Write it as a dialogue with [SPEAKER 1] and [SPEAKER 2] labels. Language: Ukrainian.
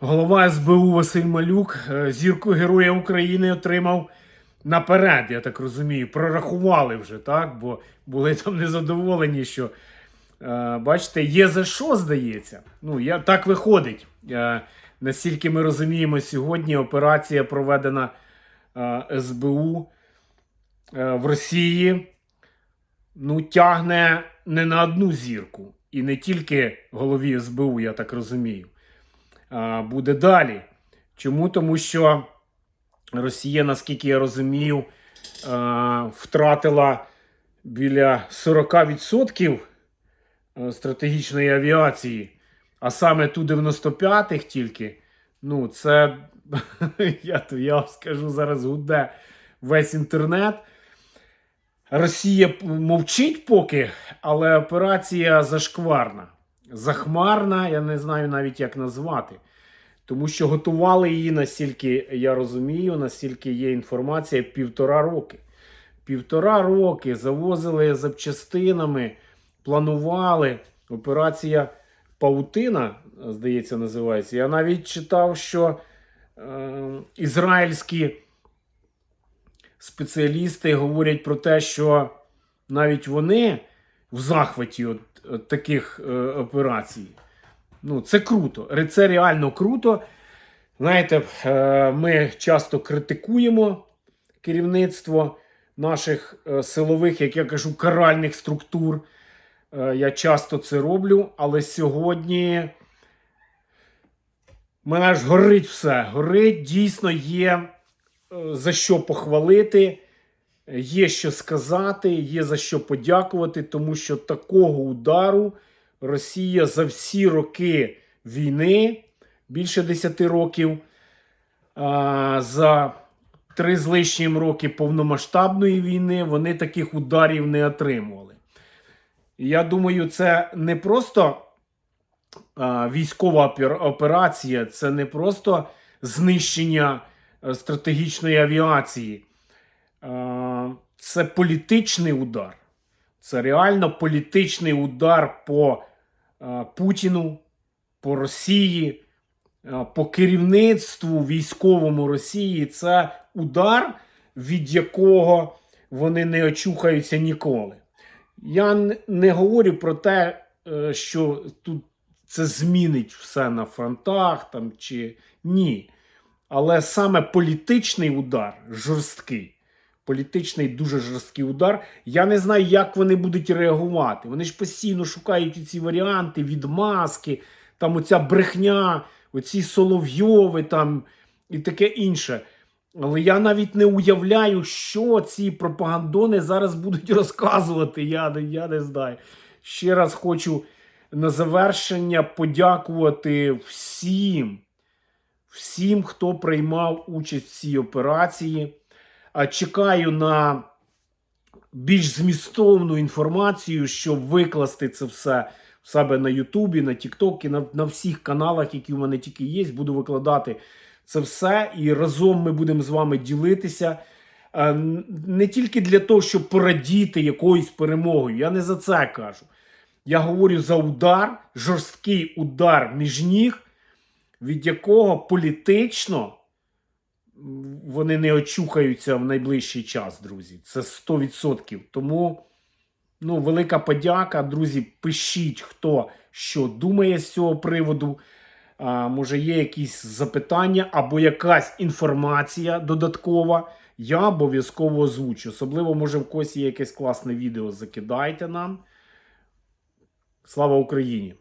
[SPEAKER 1] Голова СБУ Василь Малюк е, зірку Героя України отримав наперед, я так розумію. Прорахували вже, так? Бо були там незадоволені, що е, бачите, є за що здається. Ну, я, так виходить. Е, Наскільки ми розуміємо, сьогодні операція проведена СБУ в Росії ну, тягне не на одну зірку. І не тільки голові СБУ, я так розумію буде далі. Чому? Тому що Росія, наскільки я розумію, втратила біля 40% стратегічної авіації, а саме ту 95-х тільки. Ну, це я, то я вам скажу зараз гуде весь інтернет. Росія мовчить поки, але операція зашкварна. Захмарна, я не знаю навіть як назвати. Тому що готували її, настільки я розумію, настільки є інформація, півтора роки. Півтора роки завозили запчастинами, планували. Операція Паутина, здається, називається. Я навіть читав, що е, ізраїльські спеціалісти говорять про те, що навіть вони в захваті от, от таких е, операцій. Ну, це круто. Це реально круто. Знаєте, е, ми часто критикуємо керівництво наших е, силових, як я кажу, каральних структур. Е, Я часто це роблю, але сьогодні мене аж горить все. Горить, дійсно є е, за що похвалити, є що сказати, є за що подякувати, тому що такого удару Росія за всі роки війни, більше 10 років, за три з лишнім роки повномасштабної війни, вони таких ударів не отримували. Я думаю, це не просто військова опер- операція, це не просто знищення е, стратегічної авіації. А, Це політичний удар. Це реально політичний удар по Путіну, по Росії, по керівництву військовому Росії. Це удар, від якого вони не очухаються ніколи. Я не говорю про те, е, що тут це змінить все на фронтах там, чи ні. Але саме політичний удар жорсткий. Політичний дуже жорсткий удар. Я не знаю, як вони будуть реагувати. Вони ж постійно шукають ці варіанти, відмазки, там оця брехня, оці Соловйови там і таке інше. Але я навіть не уявляю, що ці пропагандони зараз будуть розказувати. Я, я не знаю. Ще раз хочу на завершення подякувати всім, всім, хто приймав участь в цій операції. Чекаю на більш змістовну інформацію, щоб викласти це все в себе на Ютубі, на Тіктокі, на, на всіх каналах, які в мене тільки є. Буду викладати це все, і разом ми будемо з вами ділитися. Е, Не тільки для того, щоб порадіти якоюсь перемогою. Я не за це кажу. Я говорю за удар, жорсткий удар між ніг, від якого політично вони не очухаються в найближчий час, друзі. Це 100%. Тому ну, велика подяка, друзі. Пишіть, хто що думає з цього приводу. А, може, є якісь запитання або якась інформація додаткова. Я обов'язково озвучу. Особливо, може, в когось є якесь класне відео. Закидайте нам. Слава Україні!